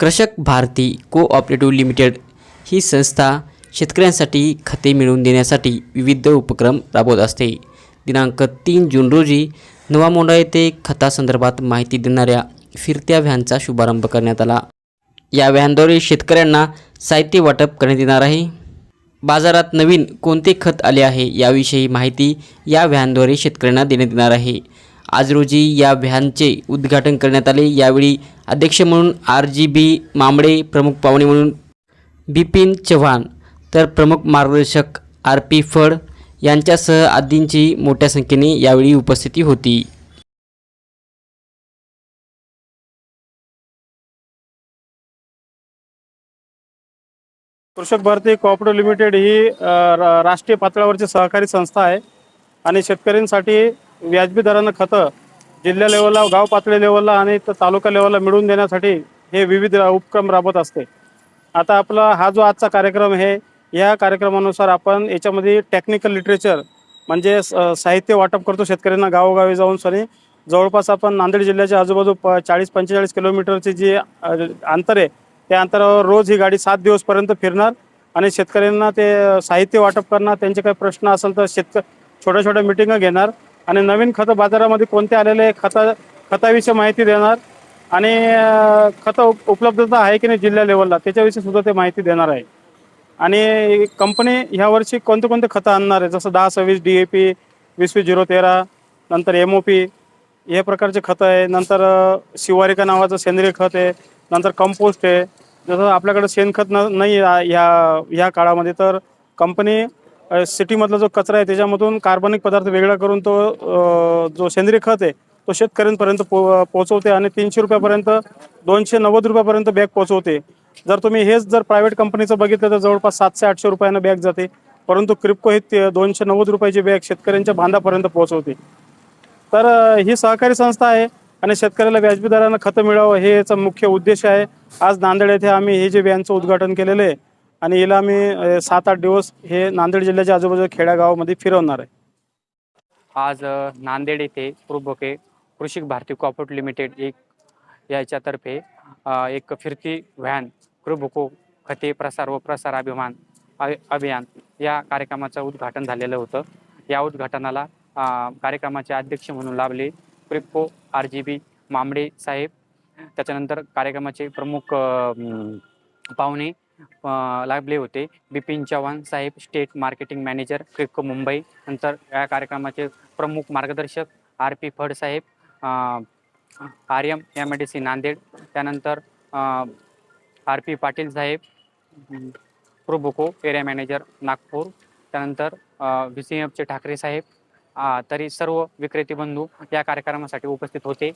कृषक Bharti cooperative limited ही संस्था शेतकऱ्यांसाठी खते मिळवून देण्यासाठी विविध उपक्रम राबवत असते. दिनांक तीन जून रोजी नवामोंडा येथे खतासंदर्भात माहिती देणाऱ्या फिरत्या व्हॅनचा शुभारंभ करण्यात आला. या व्हॅनद्वारे शेतकऱ्यांना साहित्य वाटप करण्यात येणार आहे. बाजारात नवीन कोणते खत आले आहे याविषयी माहिती या व्हॅनद्वारे शेतकऱ्यांना देण्यात येणार आहे. आज रोजी या व्हॅनचे उद्घाटन करण्यात आले. यावेळी अध्यक्ष म्हणून आर जी बी मांबडे प्रमुख पाहुणे म्हणून बिपिन चव्हाण तर प्रमुख मार्गदर्शक आर पी फड यांच्यासह आदींची मोठ्या संख्येने यावेळी उपस्थिती होती. कृषक भारती कॉपरेटिव्ह लिमिटेड ही राष्ट्रीय पातळीवरची सहकारी संस्था आहे आणि शेतकऱ्यांसाठी व्याजबी दरानं खतं जिल्हा लेवलला गाव पातळी लेवलला आणि तालुका लेवलला मिळवून देण्यासाठी हे विविध उपक्रम राबवत असते. आता आपला हा जो आजचा कार्यक्रम आहे या कार्यक्रमानुसार आपण याच्यामध्ये टेक्निकल लिटरेचर म्हणजे स- साहित्य वाटप करतो. शेतकऱ्यांना गावोगावी जाऊन सनी जवळपास आपण नांदेड जिल्ह्याच्या आजूबाजू प चाळीस पंचेचाळीस किलोमीटरची जी अंतर आहे त्या अंतरावर रोज ही गाडी सात दिवसपर्यंत फिरणार आणि शेतकऱ्यांना ते साहित्य वाटप करणार. त्यांचे काही प्रश्न असेल तर शेतक छोट्या छोट्या मिटिंग घेणार. आणि नवीन खतं बाजारामध्ये कोणते आलेले खता खताविषयी माहिती देणार आणि खतं उप- उपलब्धता आहे की नाही जिल्हा लेवलला त्याच्याविषयी सुद्धा ते माहिती देणार आहे. आणि कंपनी ह्या वर्षी कोणते कोणते खतं आणणार आहे? जसं दहा सव्वीस डी ए पी वीस वीस झिरो तेरा नंतर एम ओ पी हे प्रकारचे खतं आहे. नंतर शिवारिका नावाचं सेंद्रिय खत आहे. नंतर कंपोस्ट आहे. जसं आपल्याकडे शेणखत न नाही ह्या ह्या काळामध्ये तर कंपनी सिटीमधला जो कचरा आहे त्याच्यामधून कार्बनिक पदार्थ वेगळा करून तो जो सेंद्रिय खत आहे तो शेतकऱ्यांपर्यंत पो पोचवते आणि तीनशे रुपयापर्यंत दोनशे नव्वद रुपयापर्यंत बॅग पोचवते जर तुम्ही हेच जर प्रायव्हेट कंपनीचं बघितलं तर जवळपास सातशे आठशे रुपयानं बॅग जाते. परंतु क्रिप्को हे दोनशे नव्वद रुपयाची बॅग शेतकऱ्यांच्या बांधापर्यंत पोहोचवते. तर ही सहकारी संस्था आहे आणि शेतकऱ्याला व्याजबी दरानं खतं मिळावं हे याचा मुख्य उद्देश आहे. आज नांदेड येथे आम्ही हे जे व्हॅनचं उद्घाटन केलेलं आहे आणि हिला आम्ही सात आठ दिवस हे नांदेड जिल्ह्याच्या आजूबाजूच्या खेड्यागावामध्ये फिरवणार आहे. आज नांदेड येथे पूर्वके कृषी भारती कॉपोर्ट लिमिटेड एक याच्यातर्फे एक फिरती व्हॅन कृभुको खते प्रसार व प्रसार अभिमान अभियान या कार्यक्रमाचं उद्घाटन झालेलं होतं. या उद्घाटनाला कार्यक्रमाचे अध्यक्ष म्हणून लाभले क्रिप्पो आर जी बी मांबडे साहेब. त्याच्यानंतर कार्यक्रमाचे प्रमुख पाहुणे लाभले होते. बिपिन चव्हाण साहेब state marketing manager Kripco Mumbai. नंतर या कार्यक्रमाचे प्रमुख मार्गदर्शक आर पी फड साहेब R M M D C Nanded. त्यानंतर आर पी पाटील साहेब प्रोबोको एरिया मॅनेजर नागपूर. त्यानंतर व्ही सी एफचे ठाकरे साहेब तरी सर्व विक्रेते बंधू या कार्यक्रमासाठी उपस्थित होते.